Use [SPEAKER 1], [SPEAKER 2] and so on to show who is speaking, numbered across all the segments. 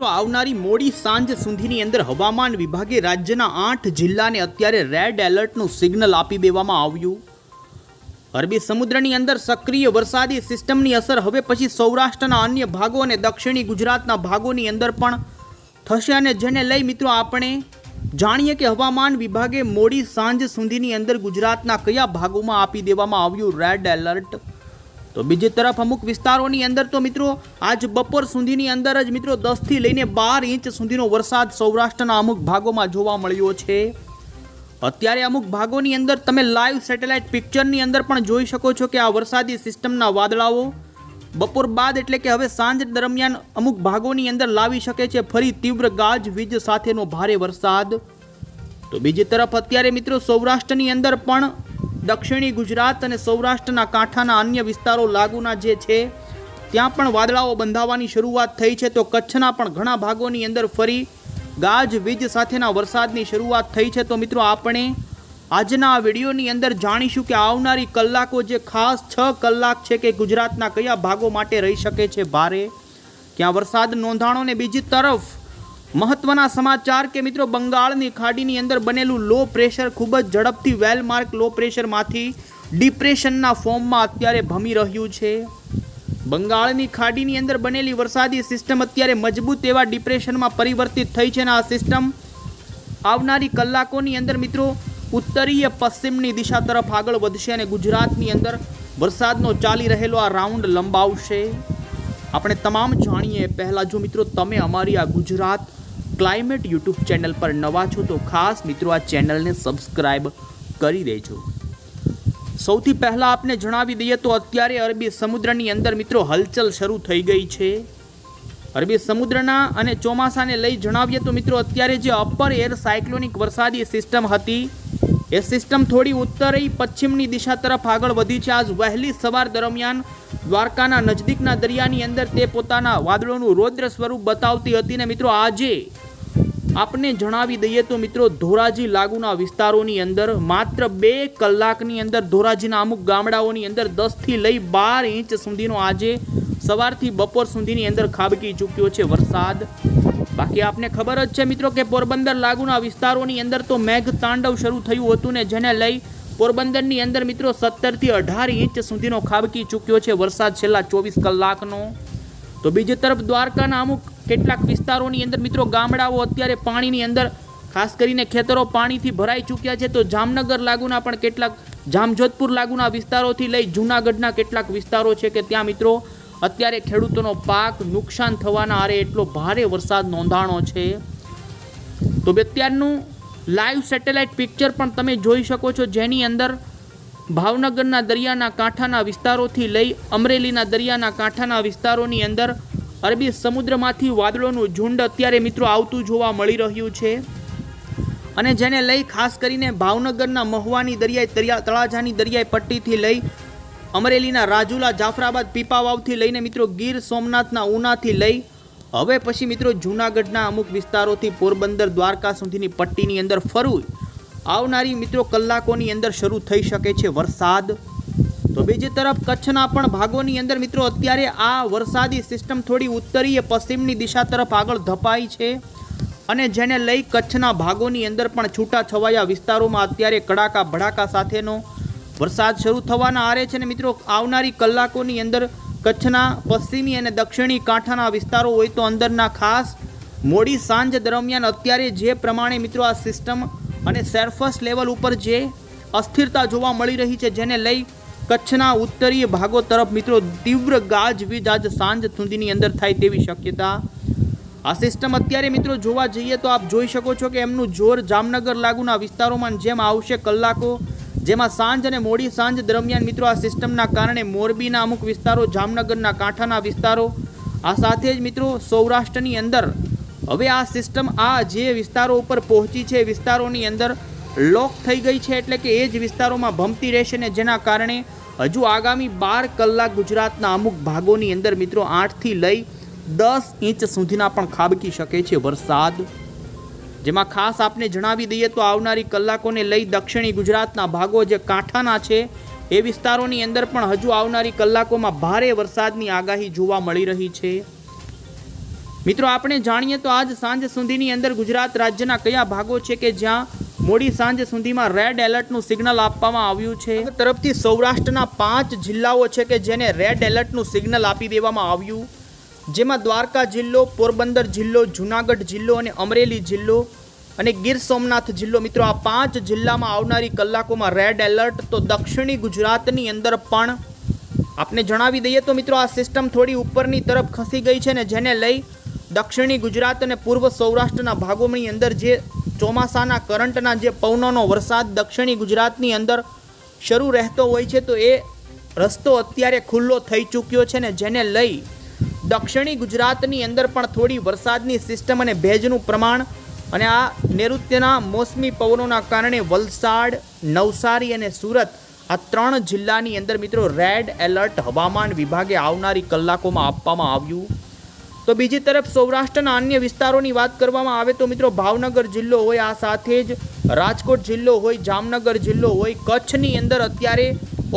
[SPEAKER 1] તો આવનારી મોડી સાંજ સુધીની અંદર હવામાન વિભાગે રાજ્યના આઠ જિલ્લાને અત્યારે રેડ એલર્ટનું સિગ્નલ આપી દેવામાં આવ્યું. અરબી સમુદ્રની અંદર સક્રિય વરસાદી સિસ્ટમની અસર હવે પછી સૌરાષ્ટ્રના અન્ય ભાગો અને દક્ષિણી ગુજરાતના ભાગોની અંદર પણ થશે અને જેને લઈ મિત્રો આપણે જાણીએ કે હવામાન વિભાગે મોડી સાંજ સુધીની અંદર ગુજરાતના કયા ભાગોમાં આપી દેવામાં આવ્યું રેડ એલર્ટ. તો બીજી તરફ અમુક વિસ્તારોની અંદર તો મિત્રો, આજ બપોર સુધીની અંદર જ મિત્રો દસથી લઈને બાર ઇંચ સુધીનો વરસાદ સૌરાષ્ટ્રના અમુક ભાગોમાં જોવા મળ્યો છે. અત્યારે અમુક ભાગોની અંદર તમે લાઈવ સેટેલાઇટ પિક્ચરની અંદર પણ જોઈ શકો છો કે આ વરસાદી સિસ્ટમના વાદળાઓ બપોર બાદ એટલે કે હવે સાંજ દરમિયાન અમુક ભાગોની અંદર લાવી શકે છે ફરી તીવ્ર ગાજ, વીજ સાથેનો ભારે વરસાદ. તો બીજી તરફ અત્યારે મિત્રો સૌરાષ્ટ્રની અંદર પણ દક્ષિણી ગુજરાત અને સૌરાષ્ટ્રના કાંઠાના અન્ય વિસ્તારો લાગુના જે છે, ત્યાં પણ વાદળાઓ બંધાવાની શરૂઆત થઈ છે. તો કચ્છના પણ ઘણા ભાગોની અંદર ફરી ગાજ, વીજ સાથેના વરસાદની શરૂઆત થઈ છે. તો મિત્રો, આપણે આજના વિડીયોની અંદર જાણીશું કે આવનારી કલાકો જે ખાસ છ કલાક છે કે ગુજરાતના કયા ભાગો માટે રહી શકે છે ભારે. ક્યાં વરસાદ નોંધાણો ને બીજી તરફ મહત્વના સમાચાર કે મિત્રો, બંગાળની ખાડીની અંદર બનેલું લો પ્રેશર ખૂબ જ ઝડપથી વેલમાર્ક લો પ્રેશરમાંથી ડિપ્રેશનના ફોર્મમાં અત્યારે ભમી રહ્યું છે. બંગાળની ખાડીની અંદર બનેલી વરસાદી સિસ્ટમ અત્યારે મજબૂત એવા ડિપ્રેશનમાં પરિવર્તિત થઈ છે અને આ સિસ્ટમ આવનારી કલાકોની અંદર મિત્રો, ઉત્તરીય પશ્ચિમની દિશા તરફ આગળ વધશે અને ગુજરાતની અંદર વરસાદનો ચાલી રહેલો આ રાઉન્ડ લંબાવશે. આપણે તમામ જાણીએ, પહેલાં જો મિત્રો, તમે અમારી આ ગુજરાત ક્લાઇમેટ યુટ્યુબ ચેનલ પર નવા છો તો ખાસ મિત્રો આ ચેનલને સબસ્ક્રાઈબ કરી દેજો. સૌથી પહેલાં આપને જણાવી દઈએ તો અત્યારે અરબી સમુદ્રની અંદર મિત્રો હલચલ શરૂ થઈ ગઈ છે. અરબી સમુદ્રના અને ચોમાસાને લઈ જણાવીએ તો મિત્રો અત્યારે જે અપર એર સાયક્લોનિક વરસાદી સિસ્ટમ હતી, એ સિસ્ટમ થોડી ઉત્તરી પશ્ચિમની દિશા તરફ આગળ વધી છે. આજ વહેલી સવાર દરમિયાન દ્વારકાના નજદીકના દરિયાની અંદર તે પોતાના વાદળોનું રૌદ્ર સ્વરૂપ બતાવતી હતી ને મિત્રો આજે આપને જણાવી દઈએ તો મિત્રો, ધોરાજી લાગુના વિસ્તારોની અંદર માત્ર બે કલાકની અંદર ધોરાજીના અમુક ગામડાઓની અંદર દસથી લઈ બાર ઇંચ સુધીનો આજે સવારથી બપોર સુધીની અંદર ખાબકી ચૂક્યો છે વરસાદ. બાકી આપને ખબર જ છે મિત્રો કે પોરબંદર લાગુના વિસ્તારોની અંદર તો મેઘ તાંડવ શરૂ થયું હતું ને જેને લઈ પોરબંદરની અંદર મિત્રો સત્તરથી અઢાર ઇંચ સુધીનો ખાબકી ચૂક્યો છે વરસાદ છેલ્લા ચોવીસ કલાકનો. તો બીજી તરફ દ્વારકાના અમુક કેટલાક વિસ્તારોની અંદર મિત્રો ગામડાઓ અત્યારે પાણીની અંદર, ખાસ કરીને ખેતરો પાણીથી ભરાઈ ચૂક્યા છે. તો જામનગર લાગુના પણ કેટલાક, જામજોધપુર લાગુના વિસ્તારોથી લઈ જૂનાગઢના કેટલાક વિસ્તારો છે કે ત્યાં મિત્રો, અત્યારે ખેડૂતોનો પાક નુકસાન થવાના આરે એટલો ભારે વરસાદ નોંધાણો છે. તો અત્યારનું લાઈવ સેટેલાઇટ પિક્ચર પણ તમે જોઈ શકો છો, જેની અંદર ભાવનગરના દરિયાના કાંઠાના વિસ્તારોથી લઈ અમરેલીના દરિયાના કાંઠાના વિસ્તારોની અંદર અરબી સમુદ્રમાંથી વાદળોનું ઝુંડ અત્યારે મિત્રો આવતું જોવા મળી રહ્યું છે. અને જેને લઈ ખાસ કરીને ભાવનગરના મહુવાની દરિયાઈ દરિયા તળાજાની દરિયાઈ પટ્ટીથી લઈ અમરેલીના રાજુલા જાફરાબાદ પીપાવાવથી લઈને મિત્રો ગીર સોમનાથના ઉનાથી લઈ હવે પછી મિત્રો જૂનાગઢના અમુક વિસ્તારોથી પોરબંદર દ્વારકા સુધીની પટ્ટીની અંદર ફરવું આવનારી મિત્રો કલાકોની અંદર શરૂ થઈ શકે છે વરસાદ. બીજી તરફ કચ્છના પણ ભાગોની અંદર મિત્રો અત્યારે આ વરસાદી સિસ્ટમ થોડી ઉત્તરીય પશ્ચિમની દિશા તરફ આગળ ધપાઈ છે અને જેને લઈ કચ્છના ભાગોની અંદર પણ છૂટા છવાયા વિસ્તારોમાં અત્યારે કડાકા ભડાકા સાથેનો વરસાદ શરૂ થવાના આરે છે ને મિત્રો આવનારી કલાકોની અંદર કચ્છના પશ્ચિમી અને દક્ષિણી કાંઠાના વિસ્તારો હોય તો અંદરના ખાસ મોડી સાંજ દરમિયાન અત્યારે જે પ્રમાણે મિત્રો આ સિસ્ટમ અને સરફસ લેવલ ઉપર જે અસ્થિરતા જોવા મળી રહી છે, જેને લઈ કચ્છના ઉત્તરીય ભાગો તરફ મિત્રો તીવ્ર ગાજવીજ આજ સાંજ સુધીની અંદર થાય તેવી શક્યતા આ સિસ્ટમ અત્યારે મિત્રો જોવા જઈએ તો આપ જોઈ શકો છો કે એમનું જોર જામનગર લાગુના વિસ્તારોમાં જેમ આવશે કલાકો, જેમાં સાંજ અને મોડી સાંજ દરમિયાન મિત્રો આ સિસ્ટમના કારણે મોરબીના અમુક વિસ્તારો, જામનગરના કાંઠાના વિસ્તારો, આ સાથે જ મિત્રો સૌરાષ્ટ્રની અંદર હવે આ સિસ્ટમ આ જે વિસ્તારો ઉપર પહોંચી છે વિસ્તારોની અંદર લોક થઈ ગઈ છે એટલે કે એ જ વિસ્તારોમાં ભમતી રહેશે ને જેના કારણે હજુ આગામી બાર કલાક ગુજરાતના અમુક ભાગોની અંદર મિત્રો આઠથી લઈ દસ ઇંચ સુધીના પણ ખાબકી શકે છે વરસાદ. જેમાં ખાસ આપને જણાવી દઈએ તો આવનારી કલાકોને લઈ દક્ષિણી ગુજરાતના ભાગો જે કાંઠાના છે, એ વિસ્તારોની અંદર પણ હજુ આવનારી કલાકોમાં ભારે વરસાદની આગાહી જોવા મળી રહી છે. મિત્રો, આપણે જાણીએ તો આજ સાંજ સુધીની અંદર ગુજરાત રાજ્યના કયા ભાગો છે કે જ્યાં મોડી સાંજ સુધીમાં રેડ એલર્ટનું સિગ્નલ આપવામાં આવ્યું છે. તરફથી સૌરાષ્ટ્રના પાંચ જિલ્લાઓ છે કે જેને રેડ એલર્ટનું સિગ્નલ આપી દેવામાં આવ્યું. જેમાં દ્વારકા જિલ્લો, પોરબંદર જિલ્લો, જૂનાગઢ જિલ્લો અને અમરેલી જિલ્લો અને ગીર સોમનાથ જિલ્લો. મિત્રો, આ પાંચ જિલ્લામાં આવનારી કલાકોમાં રેડ એલર્ટ તો દક્ષિણી ગુજરાતની અંદર પણ. આપને જણાવી દઈએ તો મિત્રો, આ સિસ્ટમ થોડી ઉપરની તરફ ખસી ગઈ છે ને જેને લઈ દક્ષિણી ગુજરાત અને પૂર્વ સૌરાષ્ટ્રના ભાગોની અંદર જે ચોમાસાના કરંટના જે પવનોનો વરસાદ દક્ષિણી ગુજરાતની અંદર શરૂ રહેતો હોય છે, તો એ રસ્તો અત્યારે ખુલ્લો થઈ ચૂક્યો છે ને જેને લઈ દક્ષિણી ગુજરાતની અંદર પણ થોડી વરસાદની સિસ્ટમ અને ભેજનું પ્રમાણ અને આ નૈઋત્યના મોસમી પવનોના કારણે વલસાડ, નવસારી અને સુરત આ ત્રણ જિલ્લાની અંદર મિત્રો રેડ એલર્ટ હવામાન વિભાગે આવનારી કલાકોમાં આપવામાં આવ્યું. તો બીજી તરફ સૌરાષ્ટ્રના અન્ય વિસ્તારોની વાત કરવામાં આવે તો મિત્રો ભાવનગર જિલ્લો હોય, આ સાથે જ રાજકોટ જિલ્લો હોય, જામનગર જિલ્લો હોય, કચ્છની અંદર અત્યારે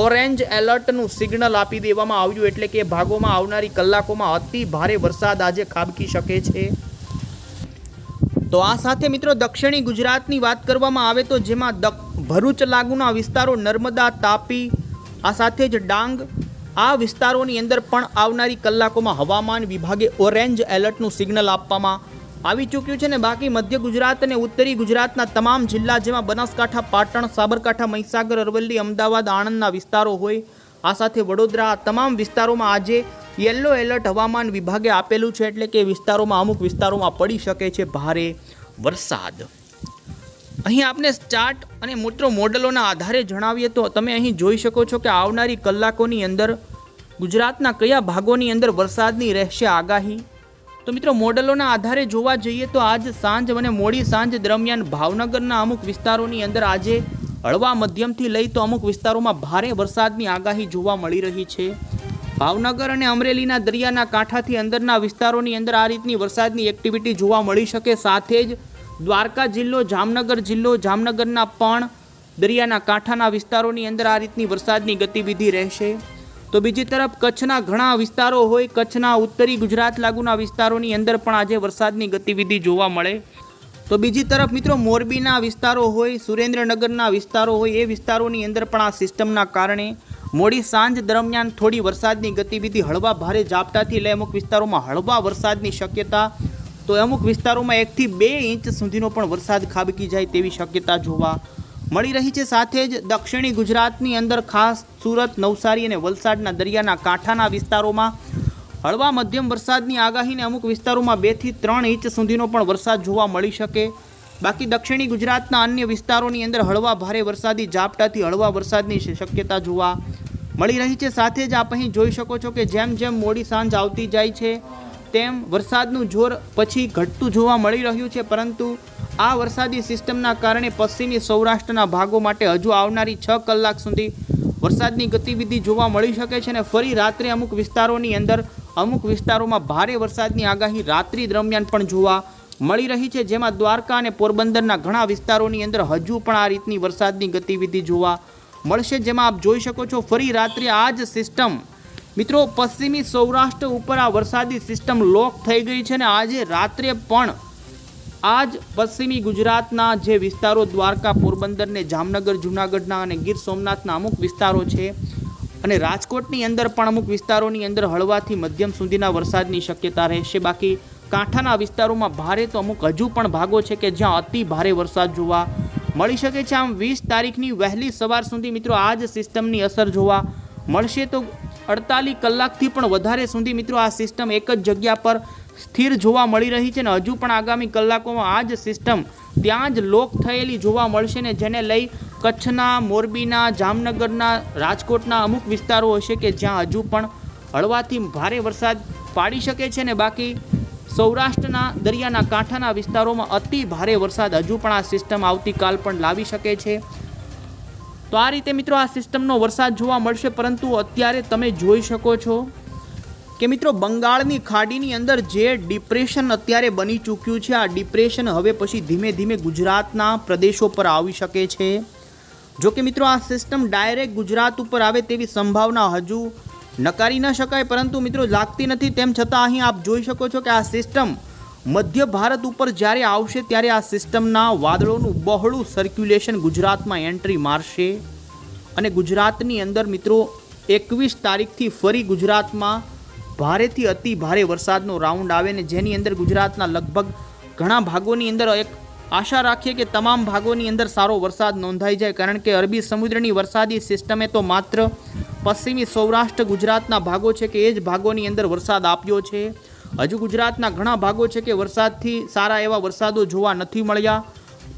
[SPEAKER 1] ઓરેન્જ એલર્ટનું સિગ્નલ આપી દેવામાં આવ્યું, એટલે કે ભાગોમાં આવનારી કલાકોમાં અતિ ભારે વરસાદ આજે ખાબકી શકે છે. તો આ સાથે મિત્રો દક્ષિણી ગુજરાતની વાત કરવામાં આવે તો જેમાં ભરૂચ લાગુના વિસ્તારો નર્મદા, તાપી, આ સાથે જ ડાંગ આ વિસ્તારોની અંદર પણ આવનારી કલાકોમાં હવામાન વિભાગે ઓરેન્જ એલર્ટનું સિગ્નલ આપવામાં આવી ચૂક્યું છે ને બાકી મધ્ય ગુજરાત અને ઉત્તરી ગુજરાતના તમામ જિલ્લા જેમાં બનાસકાંઠા, પાટણ, સાબરકાંઠા, મહીસાગર, અરવલ્લી, અમદાવાદ, આણંદના વિસ્તારો હોય, આ સાથે વડોદરા તમામ વિસ્તારોમાં આજે યલો એલર્ટ હવામાન વિભાગે આપેલું છે એટલે કે વિસ્તારોમાં અમુક વિસ્તારોમાં પડી શકે છે ભારે વરસાદ. અહીં આપને ચાર્ટ અને મિત્રો મોડલોના આધારે જણાવીએ તો તમે અહીં જોઈ શકો છો કે આવનારી કલાકોની અંદર ગુજરાતના કયા ભાગોની અંદર વરસાદની રહેશે આગાહી. તો મિત્રો, મોડલોના આધારે જોવા જઈએ તો આજ સાંજ અને મોડી સાંજ દરમિયાન ભાવનગરના અમુક વિસ્તારોની અંદર આજે હળવા મધ્યમથી લઈ તો અમુક વિસ્તારોમાં ભારે વરસાદની આગાહી જોવા મળી રહી છે. ભાવનગર અને અમરેલીના દરિયાના કાંઠાથી અંદરના વિસ્તારોની અંદર આ રીતની વરસાદની એક્ટિવિટી જોવા મળી શકે. સાથે જ દ્વારકા જિલ્લો, જામનગર જિલ્લો, જામનગરના પણ દરિયાના કાંઠાના વિસ્તારોની અંદર આ રીતની વરસાદની ગતિવિધિ રહેશે. તો બીજી તરફ કચ્છના ઘણા વિસ્તારો હોય, કચ્છના ઉત્તરી ગુજરાત લાગુના વિસ્તારોની અંદર પણ આજે વરસાદની ગતિવિધિ જોવા મળે. તો બીજી તરફ મિત્રો મોરબીના વિસ્તારો હોય, સુરેન્દ્રનગરના વિસ્તારો હોય, એ વિસ્તારોની અંદર પણ આ સિસ્ટમના કારણે મોડી સાંજ દરમિયાન થોડી વરસાદની ગતિવિધિ હળવા ભારે ઝાપટાથી લઈ અમુક વિસ્તારોમાં હળવા વરસાદની શક્યતા તો અમુક વિસ્તારોમાં એકથી બે ઇંચ સુધીનો પણ વરસાદ ખાબકી જાય તેવી શક્યતા જોવા મળી રહી છે. સાથે જ દક્ષિણી ગુજરાતની અંદર ખાસ સુરત, નવસારી અને વલસાડના દરિયાના કાંઠાના વિસ્તારોમાં હળવા મધ્યમ વરસાદની આગાહીને અમુક વિસ્તારોમાં બેથી ત્રણ ઇંચ સુધીનો પણ વરસાદ જોવા મળી શકે. બાકી દક્ષિણી ગુજરાતના અન્ય વિસ્તારોની અંદર હળવા ભારે વરસાદી ઝાપટાથી હળવા વરસાદની શક્યતા જોવા મળી રહી છે. સાથે જ આપ અહીં જોઈ શકો છો કે જેમ જેમ મોડી સાંજ આવતી જાય છે તેમ વરસાદનું જોર પછી ઘટતું જોવા મળી રહ્યું છે, પરંતુ આ વરસાદી સિસ્ટમના કારણે પશ્ચિમી સૌરાષ્ટ્રના ભાગો માટે હજુ આવનારી છ કલાક સુધી વરસાદની ગતિવિધિ જોવા મળી શકે છે અને ફરી રાત્રે અમુક વિસ્તારોની અંદર અમુક વિસ્તારોમાં ભારે વરસાદની આગાહી રાત્રિ દરમિયાન પણ જોવા મળી રહી છે, જેમાં દ્વારકા અને પોરબંદરના ઘણા વિસ્તારોની અંદર હજુ પણ આ રીતની વરસાદની ગતિવિધિ જોવા મળશે, જેમાં આપ જોઈ શકો છો ફરી રાત્રે આ જ સિસ્ટમ મિત્રો, પશ્ચિમી સૌરાષ્ટ્ર ઉપર આ વરસાદી સિસ્ટમ લોક થઈ ગઈ છે અને આજે રાત્રે પણ આજ પશ્ચિમી ગુજરાતના જે વિસ્તારો, દ્વારકા, પોરબંદર ને જામનગર, જૂનાગઢના અને ગીર સોમનાથના અમુક વિસ્તારો છે અને રાજકોટની અંદર પણ અમુક વિસ્તારોની અંદર હળવાથી મધ્યમ સુધીના વરસાદની શક્યતા રહેશે. બાકી કાંઠાના વિસ્તારોમાં ભારે તો અમુક હજુ પણ ભાગો છે કે જ્યાં અતિ ભારે વરસાદ જોવા મળી શકે છે. આમ વીસ તારીખની વહેલી સવાર સુધી મિત્રો આ જ સિસ્ટમની અસર જોવા મળશે. તો અડતાલીસ કલાકથી પણ વધારે સુધી મિત્રો આ સિસ્ટમ એક જ જગ્યા પર સ્થિર જોવા મળી રહી છે ને હજુ પણ આગામી કલાકોમાં આ જ સિસ્ટમ ત્યાં જ લોક થયેલી જોવા મળશે ને જેને લઈ કચ્છના, મોરબીના, જામનગરના, રાજકોટના અમુક વિસ્તારો હશે કે જ્યાં હજુ પણ હળવાથી ભારે વરસાદ પાડી શકે છે ને બાકી સૌરાષ્ટ્રના દરિયાના કાંઠાના વિસ્તારોમાં અતિ ભારે વરસાદ હજુ પણ આ સિસ્ટમ આવતીકાલ પણ લાવી શકે છે. તો આ રીતે મિત્રો આ સિસ્ટમનો વરસાદ જોવા મળશે, પરંતુ અત્યારે તમે જોઈ શકો છો કે મિત્રો બંગાળની ખાડીની અંદર જે ડિપ્રેશન અત્યારે બની ચૂક્યું છે, આ ડિપ્રેશન હવે પછી ધીમે ધીમે ગુજરાતના પ્રદેશો પર આવી શકે છે. જો કે મિત્રો આ સિસ્ટમ ડાયરેક્ટ ગુજરાત ઉપર આવે તેવી સંભાવના હજુ નકારી ન શકાય, પરંતુ મિત્રો લાગતી નથી. તેમ છતાં અહીં આપ જોઈ શકો છો કે આ સિસ્ટમ મધ્ય ભારત ઉપર જ્યારે આવશે ત્યારે આ સિસ્ટમના વાદળોનું બહોળું સર્ક્યુલેશન ગુજરાતમાં એન્ટ્રી મારશે. અને ગુજરાતની અંદર મિત્રો, એકવીસ તારીખથી ફરી ગુજરાતમાં ભારેથી અતિ ભારે વરસાદનો રાઉન્ડ આવે ને જેની અંદર ગુજરાતના લગભગ ઘણા ભાગોની અંદર એક આશા રાખીએ કે તમામ ભાગોની અંદર સારો વરસાદ નોંધાઈ જાય. કારણ કે અરબી સમુદ્રની વરસાદી સિસ્ટમે તો માત્ર પશ્ચિમી સૌરાષ્ટ્ર ગુજરાતના ભાગો છે કે એ જ ભાગોની અંદર વરસાદ આપ્યો છે. હજુ ગુજરાતના ઘણા ભાગો છે કે વરસાદથી સારા એવા વરસાદો જોવા નથી મળ્યા.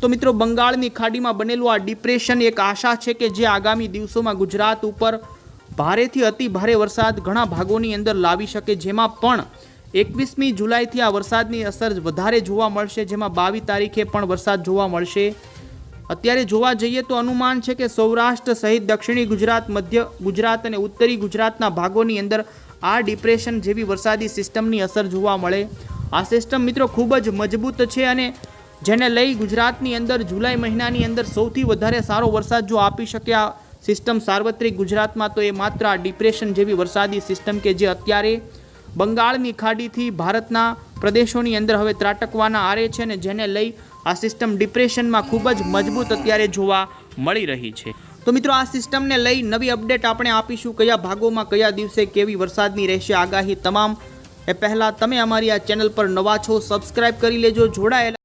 [SPEAKER 1] તો મિત્રો, બંગાળની ખાડીમાં બનેલું આ ડિપ્રેશન એક આશા છે કે જે આગામી દિવસોમાં ગુજરાત ઉપર ભારેથી અતિ ભારે વરસાદ ઘણા ભાગોની અંદર લાવી શકે, જેમાં પણ એકવીસમી જુલાઈથી આ વરસાદની અસર વધારે જોવા મળશે, જેમાં બાવીસ તારીખે પણ વરસાદ જોવા મળશે. અત્યારે જોવા જઈએ તો અનુમાન છે કે સૌરાષ્ટ્ર સહિત દક્ષિણી ગુજરાત, મધ્ય ગુજરાત અને ઉત્તરી ગુજરાતના ભાગોની અંદર આ ડિપ્રેશન જેવી વરસાદી સિસ્ટમની અસર જોવા મળે. આ સિસ્ટમ મિત્રો ખૂબ જ મજબૂત છે અને જેને લઈ ગુજરાતની અંદર જુલાઈ મહિનાની અંદર સૌથી વધારે સારો વરસાદ જો આપી શકે આ સિસ્ટમ સાર્વત્રિક ગુજરાતમાં, તો એ માત્ર આ ડિપ્રેશન જેવી વરસાદી સિસ્ટમ કે જે અત્યારે બંગાળની ખાડીથી ભારતના પ્રદેશોની અંદર હવે ત્રાટકવાના આરે છે ને જેને લઈ આ સિસ્ટમ ડિપ્રેશનમાં ખૂબ જ મજબૂત અત્યારે જોવા મળી રહી છે. તો મિત્રો આ સિસ્ટમને લઈ નવી અપડેટ આપણે આપીશું કયા ભાગોમાં કયા દિવસે કેવી વરસાદની રહેશે આગાહી તમામ. એ પહેલાં તમે અમારી આ ચેનલ પર નવા છો, સબસ્ક્રાઇબ કરી લેજો, જોડાયેલા